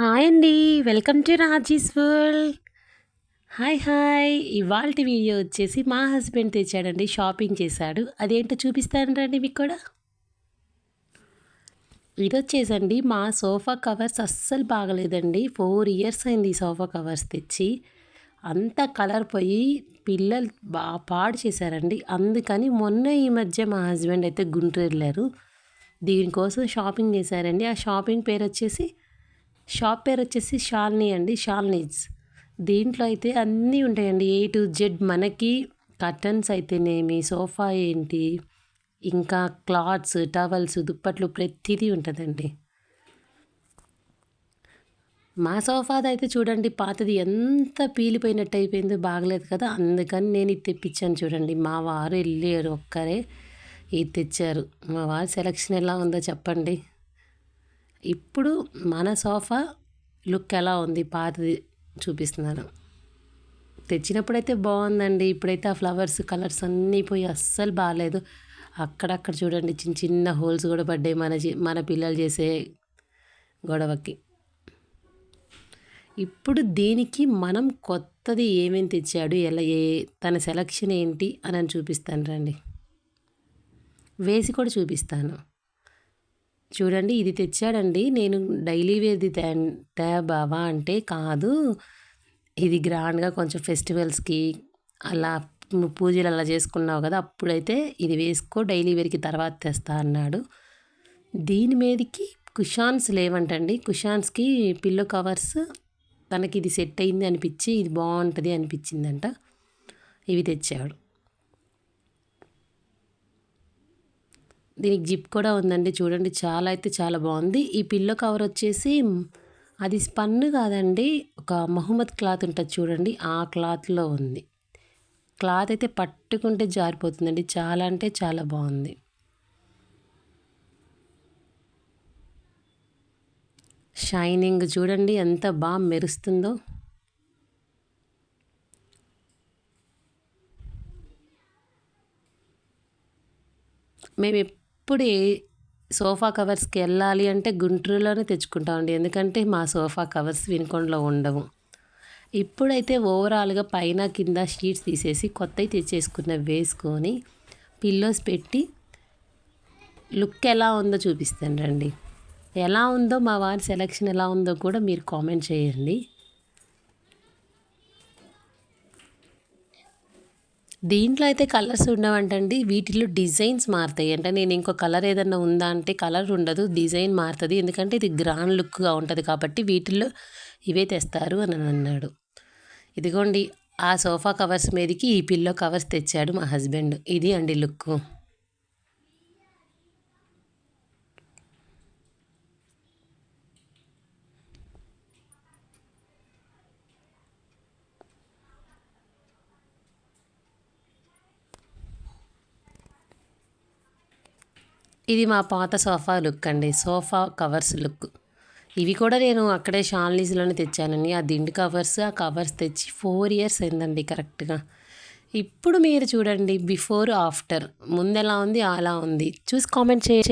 Hi అండి. Welcome to Raji's world. Hi hi. ఇవాళ video వచ్చేసి మా హస్బెండ్ తెచ్చాడండి షాపింగ్ చేశాడు. అదేంటో చూపిస్తాను రండి మీకు కూడా. ఇది వచ్చేసండి మా సోఫా కవర్స్ అస్సలు బాగలేదండి. ఫోర్ ఇయర్స్ అయింది ఈ సోఫా కవర్స్ తెచ్చి. అంత కలర్ పోయి పిల్లలు బాగా పాడు చేశారండి. అందుకని మొన్న ఈ మధ్య మా హస్బెండ్ అయితే గుంటూరు వెళ్ళారు. దీనికోసం షాపింగ్ చేశారండి. ఆ షాపింగ్ పేరు వచ్చేసి షాప్ పేరు వచ్చేసి షాల్నీ అండి షాల్నీస్. దీంట్లో అయితే అన్నీ ఉంటాయండి ఏ టు జెడ్ మనకి కర్టన్స్ అయితేనేమి సోఫా ఏంటి ఇంకా క్లాత్స్ టవల్స్ దుప్పట్లు ప్రతిదీ ఉంటుందండి. మా సోఫాది అయితే చూడండి పాతది ఎంత పీలిపోయినట్టు అయిపోయిందో బాగలేదు కదా అందుకని నేను ఇది తెప్పించాను చూడండి. మా వారు వెళ్ళారు ఒక్కరే ఇది తెచ్చారు. మా వారి సెలక్షన్ ఎలా ఉందో చెప్పండి. ఇప్పుడు మన సోఫా లుక్ ఎలా ఉంది? పాతది చూపిస్తున్నాను. తెచ్చినప్పుడైతే బాగుందండి. ఇప్పుడైతే ఆ ఫ్లవర్స్ కలర్స్ అన్నీ పోయి అస్సలు బాగాలేదు అక్కడక్కడ చూడండి చిన్న చిన్న హోల్స్ కూడా పడ్డాయి మన మన పిల్లలు చేసే గొడవకి. ఇప్పుడు దీనికి మనం కొత్తది ఏమేమి తెచ్చాడు ఎలా ఏ తన సెలక్షన్ ఏంటి అని చూపిస్తాను రండి. వేసి కూడా చూపిస్తాను. చూడండి ఇది తెచ్చాడండి. నేను డైలీ వేర్ది తే తే బావా అంటే కాదు. ఇది గ్రాండ్గా కొంచెం ఫెస్టివల్స్కి అలా పూజలు అలా చేసుకున్నావు కదా అప్పుడైతే ఇది వేసుకో డైలీ వేర్కి తర్వాత తెస్తా అన్నాడు. దీని మీదకి కుషాన్స్ లేవంటండి. కుషాన్స్కి పిల్లో కవర్స్ తనకి ఇది సెట్ అయింది అనిపించి ఇది బాగుంటుంది అనిపించిందంట. ఇవి తెచ్చాడు. దీనికి జిప్ కూడా ఉందండి. చూడండి చాలా అయితే చాలా బాగుంది. ఈ పిల్లో కవర్ వచ్చేసి అది స్పన్ను కాదండి ఒక మహమ్మద్ క్లాత్ ఉంటుంది చూడండి ఆ క్లాత్లో ఉంది. క్లాత్ అయితే పట్టుకుంటే జారిపోతుందండి. చాలా అంటే చాలా బాగుంది. షైనింగ్ చూడండి ఎంత బాగా మెరుస్తుందో. మేము ఎప్పుడు సోఫా కవర్స్కి వెళ్ళాలి అంటే గుంటూరులోనే తెచ్చుకుంటామండి. ఎందుకంటే మా సోఫా కవర్స్ వినుకొండలో ఉండవు. ఇప్పుడైతే ఓవరాల్గా పైన కింద షీట్స్ తీసేసి కొత్తవి తెచ్చేసుకున్న వేసుకొని పిల్లోస్ పెట్టి లుక్ ఎలా ఉందో చూపిస్తాను రండి. ఎలా ఉందో మా వారి సెలెక్షన్ ఎలా ఉందో కూడా మీరు కామెంట్ చేయండి. దీంట్లో అయితే కలర్స్ ఉండవంటండి. వీటిలో డిజైన్స్ మారుతాయి. అంటే నేను ఇంకో కలర్ ఏదన్నా ఉందా అంటే కలర్ ఉండదు డిజైన్ మారుతుంది. ఎందుకంటే ఇది గ్రాండ్ లుక్గా ఉంటుంది కాబట్టి వీటిల్లో ఇవే తెస్తారు అని అన్నాడు. ఇదిగోండి ఆ సోఫా కవర్స్ మీదకి ఈ పిల్లో కవర్స్ తెచ్చాడు మా హస్బెండ్. ఇది అండి లుక్ ఇది మా పాత సోఫా లుక్ అండి. Sofa covers look. ఇవి కూడా నేను అక్కడే షాల్నీస్లోనే తెచ్చానండి. ఆ దిండు కవర్స్ ఆ కవర్స్ తెచ్చి ఫోర్ ఇయర్స్ అయిందండి కరెక్ట్గా. ఇప్పుడు మీరు చూడండి బిఫోర్ ఆఫ్టర్. ముందెలా ఉంది అలా ఉంది. చూసి కామెంట్ చేయ